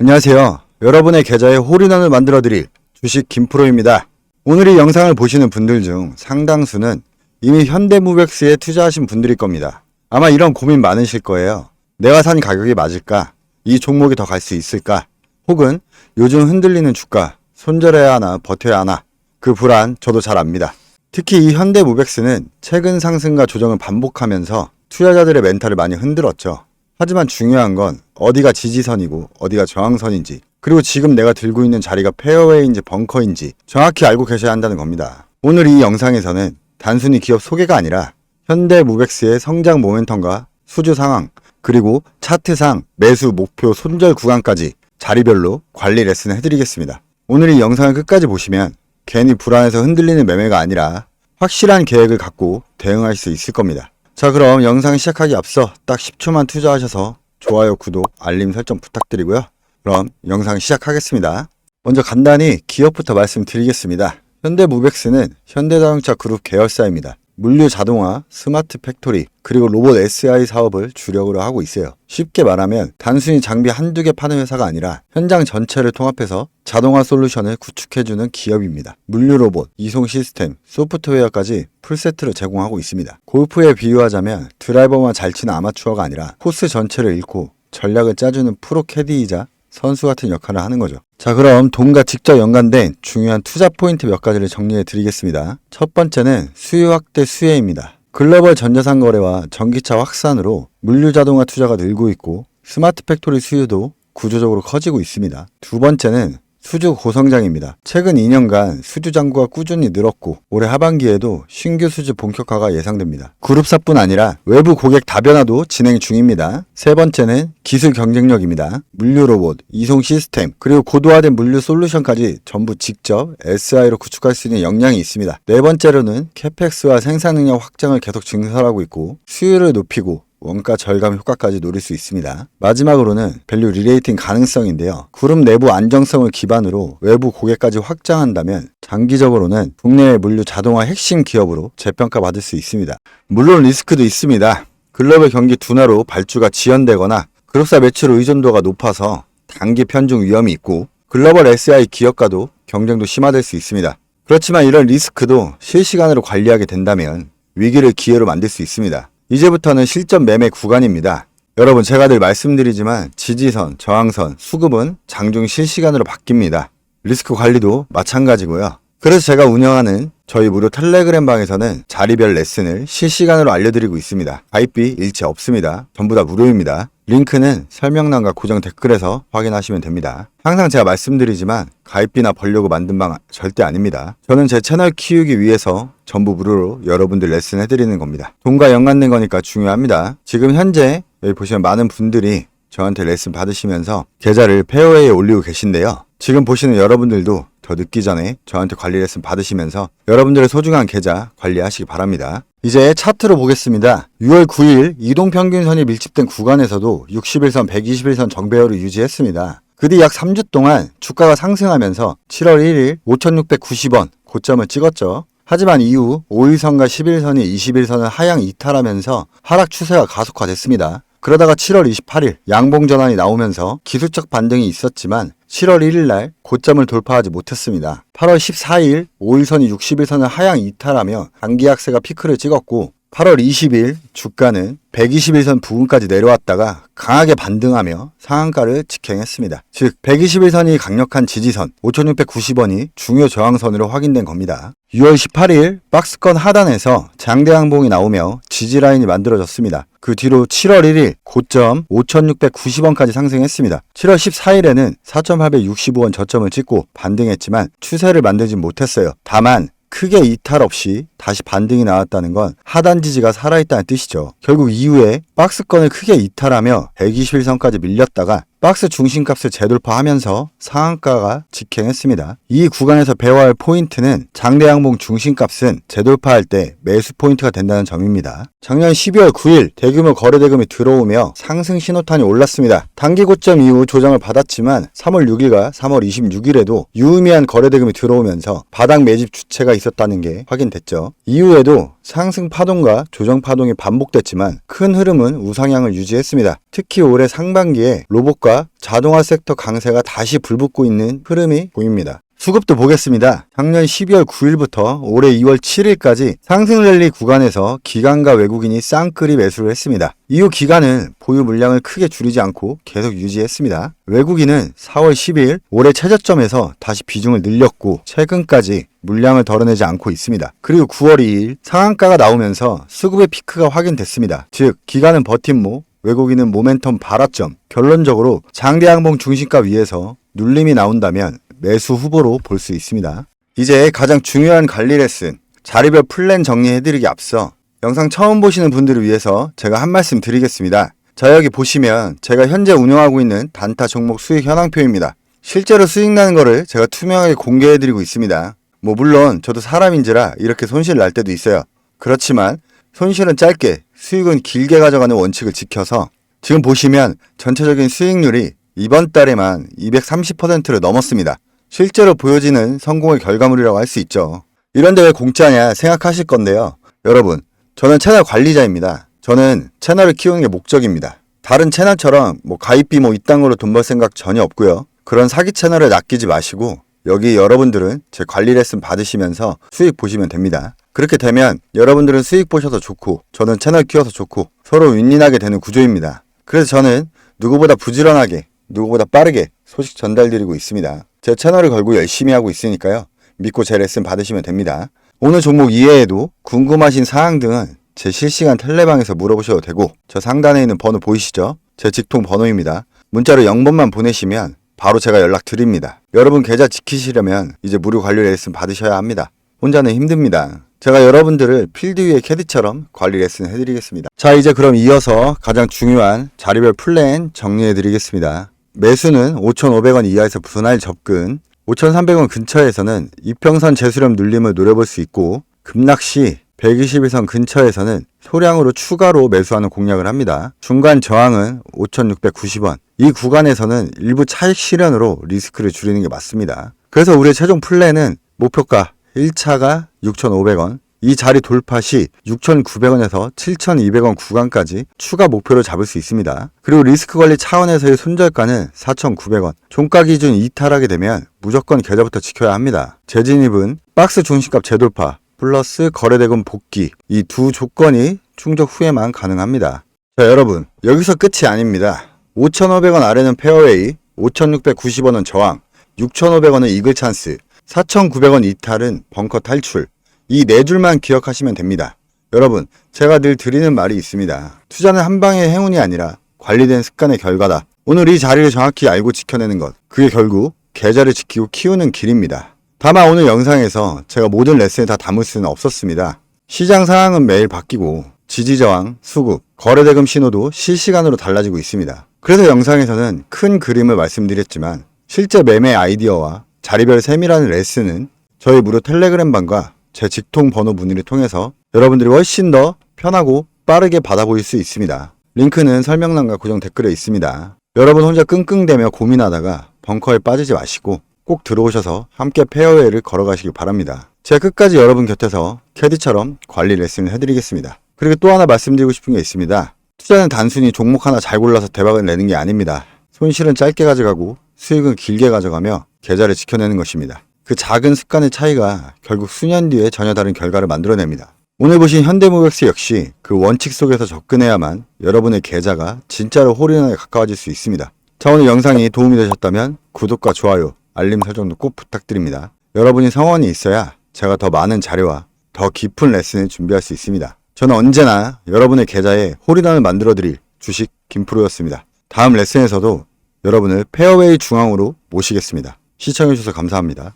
안녕하세요. 여러분의 계좌에 홀인원을 만들어 드릴 주식 김프로입니다. 오늘 이 영상을 보시는 분들 중 상당수는 이미 현대무백스에 투자하신 분들일 겁니다. 아마 이런 고민 많으실 거예요. 내가 산 가격이 맞을까? 이 종목이 더 갈 수 있을까? 혹은 요즘 흔들리는 주가 손절해야 하나 버텨야 하나? 그 불안 저도 잘 압니다. 특히 이 현대무백스는 최근 상승과 조정을 반복하면서 투자자들의 멘탈을 많이 흔들었죠. 하지만 중요한 건 어디가 지지선이고 어디가 저항선인지 그리고 지금 내가 들고 있는 자리가 페어웨이인지 벙커인지 정확히 알고 계셔야 한다는 겁니다. 오늘 이 영상에서는 단순히 기업 소개가 아니라 현대무백스의 성장 모멘텀과 수주 상황 그리고 차트상 매수 목표 손절 구간까지 자리별로 관리 레슨을 해드리겠습니다. 오늘 이 영상을 끝까지 보시면 괜히 불안해서 흔들리는 매매가 아니라 확실한 계획을 갖고 대응할 수 있을 겁니다. 자, 그럼 영상 시작하기 앞서 딱 10초만 투자하셔서 좋아요, 구독, 알림 설정 부탁드리고요. 그럼 영상 시작하겠습니다. 먼저 간단히 기업부터 말씀드리겠습니다. 현대무백스는 현대자동차 그룹 계열사입니다. 물류 자동화, 스마트 팩토리, 그리고 로봇 SI 사업을 주력으로 하고 있어요. 쉽게 말하면 단순히 장비 한두 개 파는 회사가 아니라 현장 전체를 통합해서 자동화 솔루션을 구축해주는 기업입니다. 물류 로봇, 이송 시스템, 소프트웨어까지 풀세트로 제공하고 있습니다. 골프에 비유하자면 드라이버만 잘 치는 아마추어가 아니라 코스 전체를 잃고 전략을 짜주는 프로 캐디이자 선수 같은 역할을 하는 거죠. 자, 그럼 돈과 직접 연관된 중요한 투자 포인트 몇 가지를 정리해 드리겠습니다. 첫 번째는 수요 확대 수혜입니다. 글로벌 전자상 거래와 전기차 확산으로 물류 자동화 투자가 늘고 있고 스마트 팩토리 수요도 구조적으로 커지고 있습니다. 두 번째는 수주 고성장입니다. 최근 2년간 수주 잔고가 꾸준히 늘었고 올해 하반기에도 신규 수주 본격화가 예상됩니다. 그룹사뿐 아니라 외부 고객 다변화도 진행 중입니다. 세 번째는 기술 경쟁력입니다. 물류 로봇, 이송 시스템, 그리고 고도화된 물류 솔루션까지 전부 직접 SI로 구축할 수 있는 역량이 있습니다. 네 번째로는 캐펙스와 생산 능력 확장을 계속 증설하고 있고 수요를 높이고 원가 절감 효과까지 노릴 수 있습니다. 마지막으로는 밸류 리레이팅 가능성인데요. 그룹 내부 안정성을 기반으로 외부 고객까지 확장한다면 장기적으로는 국내의 물류 자동화 핵심 기업으로 재평가 받을 수 있습니다. 물론 리스크도 있습니다. 글로벌 경기 둔화로 발주가 지연되거나 그룹사 매출 의존도가 높아서 단기 편중 위험이 있고 글로벌 SI 기업과도 경쟁도 심화될 수 있습니다. 그렇지만 이런 리스크도 실시간으로 관리하게 된다면 위기를 기회로 만들 수 있습니다. 이제부터는 실전 매매 구간입니다. 여러분 제가 늘 말씀드리지만 지지선, 저항선, 수급은 장중 실시간으로 바뀝니다. 리스크 관리도 마찬가지고요. 그래서 제가 운영하는 저희 무료 텔레그램 방에서는 자리별 레슨을 실시간으로 알려드리고 있습니다. 가입비 일체 없습니다. 전부 다 무료입니다. 링크는 설명란과 고정 댓글에서 확인하시면 됩니다. 항상 제가 말씀드리지만 가입비나 벌려고 만든 방 절대 아닙니다. 저는 제 채널 키우기 위해서 전부 무료로 여러분들 레슨 해드리는 겁니다. 돈과 연관된 거니까 중요합니다. 지금 현재 여기 보시면 많은 분들이 저한테 레슨 받으시면서 계좌를 페어웨이에 올리고 계신데요. 지금 보시는 여러분들도 더 늦기 전에 저한테 관리 레슨 받으시면서 여러분들의 소중한 계좌 관리하시기 바랍니다. 이제 차트로 보겠습니다. 6월 9일 이동평균선이 밀집된 구간에서도 61선, 121선 정배열을 유지했습니다. 그 뒤 약 3주 동안 주가가 상승하면서 7월 1일 5,690원 고점을 찍었죠. 하지만 이후 5일선과 11선이 21선을 하향 이탈하면서 하락 추세가 가속화됐습니다. 그러다가 7월 28일 양봉 전환이 나오면서 기술적 반등이 있었지만 7월 1일 날 고점을 돌파하지 못했습니다. 8월 14일 5일선이 60일선을 하향 이탈하며 단기 약세가 피크를 찍었고 8월 20일 주가는 121선 부근까지 내려왔다가 강하게 반등하며 상한가를 직행했습니다. 즉 121선이 강력한 지지선 5690원이 중요 저항선으로 확인된 겁니다. 6월 18일 박스권 하단에서 장대양봉이 나오며 지지라인이 만들어졌습니다. 그 뒤로 7월 1일 고점 5690원까지 상승했습니다. 7월 14일에는 4865원 저점을 찍고 반등했지만 추세를 만들진 못했어요. 다만 크게 이탈 없이 다시 반등이 나왔다는 건 하단 지지가 살아있다는 뜻이죠. 결국 이후에 박스권을 크게 이탈하며 121선까지 밀렸다가 박스 중심값을 재돌파하면서 상한가가 직행했습니다. 이 구간에서 배워야 할 포인트는 장대양봉 중심값은 재돌파할 때 매수 포인트가 된다는 점입니다. 작년 12월 9일 대규모 거래 대금이 들어오며 상승 신호탄이 올랐습니다. 단기 고점 이후 조정을 받았지만 3월 6일과 3월 26일에도 유의미한 거래 대금이 들어오면서 바닥 매집 주체가 있었다는 게 확인됐죠. 이후에도 상승 파동과 조정 파동이 반복됐지만 큰 흐름은 우상향을 유지했습니다. 특히 올해 상반기에 로봇과 수급과 자동화 섹터 강세가 다시 불붙고 있는 흐름이 보입니다. 수급도 보겠습니다. 작년 12월 9일부터 올해 2월 7일까지 상승 랠리 구간에서 기관과 외국인이 쌍끌이 매수를 했습니다. 이후 기간은 보유 물량을 크게 줄이지 않고 계속 유지했습니다. 외국인은 4월 10일 올해 최저점에서 다시 비중을 늘렸고 최근까지 물량을 덜어내지 않고 있습니다. 그리고 9월 2일 상한가가 나오면서 수급의 피크가 확인됐습니다. 즉 기간은 버팀목, 외국인은 모멘텀 발화점, 결론적으로 장대 항봉 중심가 위에서 눌림이 나온다면 매수 후보로 볼 수 있습니다. 이제 가장 중요한 관리 레슨, 자리별 플랜 정리해드리기 앞서 영상 처음 보시는 분들을 위해서 제가 한 말씀 드리겠습니다. 자 여기 보시면 제가 현재 운영하고 있는 단타 종목 수익 현황표입니다. 실제로 수익 나는 거를 제가 투명하게 공개해드리고 있습니다. 뭐 물론 저도 사람인지라 이렇게 손실 날 때도 있어요. 그렇지만 손실은 짧게 수익은 길게 가져가는 원칙을 지켜서 지금 보시면 전체적인 수익률이 이번 달에만 230%를 넘었습니다. 실제로 보여지는 성공의 결과물이라고 할 수 있죠. 이런데 왜 공짜냐 생각하실 건데요. 여러분, 저는 채널 관리자입니다. 저는 채널을 키우는 게 목적입니다. 다른 채널처럼 뭐 가입비 뭐 이딴 거로 돈 벌 생각 전혀 없고요. 그런 사기 채널에 낚이지 마시고 여기 여러분들은 제 관리 레슨 받으시면서 수익 보시면 됩니다. 그렇게 되면 여러분들은 수익 보셔서 좋고 저는 채널 키워서 좋고 서로 윈윈하게 되는 구조입니다. 그래서 저는 누구보다 부지런하게 누구보다 빠르게 소식 전달드리고 있습니다. 제 채널을 걸고 열심히 하고 있으니까요. 믿고 제 레슨 받으시면 됩니다. 오늘 종목 이외에도 궁금하신 사항 등은 제 실시간 텔레방에서 물어보셔도 되고 저 상단에 있는 번호 보이시죠? 제 직통 번호입니다. 문자로 0번만 보내시면 바로 제가 연락 드립니다. 여러분 계좌 지키시려면 이제 무료 관리 레슨 받으셔야 합니다. 혼자는 힘듭니다. 제가 여러분들을 필드 위의 캐디처럼 관리 레슨 해드리겠습니다. 자, 이제 그럼 이어서 가장 중요한 자리별 플랜 정리해드리겠습니다. 매수는 5,500원 이하에서 분할 접근, 5,300원 근처에서는 이평선 재수렴 눌림을 노려볼 수 있고, 급락 시 121선 근처에서는 소량으로 추가로 매수하는 공략을 합니다. 중간 저항은 5,690원. 이 구간에서는 일부 차익 실현으로 리스크를 줄이는 게 맞습니다. 그래서 우리의 최종 플랜은 목표가 1차가 6,500원, 이 자리 돌파 시 6,900원에서 7,200원 구간까지 추가 목표를 잡을 수 있습니다. 그리고 리스크 관리 차원에서의 손절가는 4,900원. 종가 기준 이탈하게 되면 무조건 계좌부터 지켜야 합니다. 재진입은 박스 중심값 재돌파 플러스 거래대금 복귀 이 두 조건이 충족 후에만 가능합니다. 자 여러분 여기서 끝이 아닙니다. 5,500원 아래는 페어웨이, 5,690원은 저항, 6,500원은 이글 찬스, 4,900원 이탈은 벙커 탈출. 이 네 줄만 기억하시면 됩니다. 여러분, 제가 늘 드리는 말이 있습니다. 투자는 한 방의 행운이 아니라 관리된 습관의 결과다. 오늘 이 자리를 정확히 알고 지켜내는 것. 그게 결국 계좌를 지키고 키우는 길입니다. 다만 오늘 영상에서 제가 모든 레슨을 다 담을 수는 없었습니다. 시장 상황은 매일 바뀌고 지지저항, 수급, 거래대금 신호도 실시간으로 달라지고 있습니다. 그래서 영상에서는 큰 그림을 말씀드렸지만 실제 매매 아이디어와 자리별 세밀한 레슨은 저희 무료 텔레그램방과 제 직통 번호 문의를 통해서 여러분들이 훨씬 더 편하고 빠르게 받아보실 수 있습니다. 링크는 설명란과 고정 댓글에 있습니다. 여러분 혼자 끙끙대며 고민하다가 벙커에 빠지지 마시고 꼭 들어오셔서 함께 페어웨이를 걸어가시길 바랍니다. 제가 끝까지 여러분 곁에서 캐디처럼 관리 레슨을 해드리겠습니다. 그리고 또 하나 말씀드리고 싶은 게 있습니다. 투자는 단순히 종목 하나 잘 골라서 대박을 내는 게 아닙니다. 손실은 짧게 가져가고 수익은 길게 가져가며 계좌를 지켜내는 것입니다. 그 작은 습관의 차이가 결국 수년 뒤에 전혀 다른 결과를 만들어냅니다. 오늘 보신 현대모백스 역시 그 원칙 속에서 접근해야만 여러분의 계좌가 진짜로 홀인원에 가까워질 수 있습니다. 자 오늘 영상이 도움이 되셨다면 구독과 좋아요, 알림 설정도 꼭 부탁드립니다. 여러분이 성원이 있어야 제가 더 많은 자료와 더 깊은 레슨을 준비할 수 있습니다. 저는 언제나 여러분의 계좌에 홀인원을 만들어 드릴 주식 김프로였습니다. 다음 레슨에서도 여러분을 페어웨이 중앙으로 모시겠습니다. 시청해주셔서 감사합니다.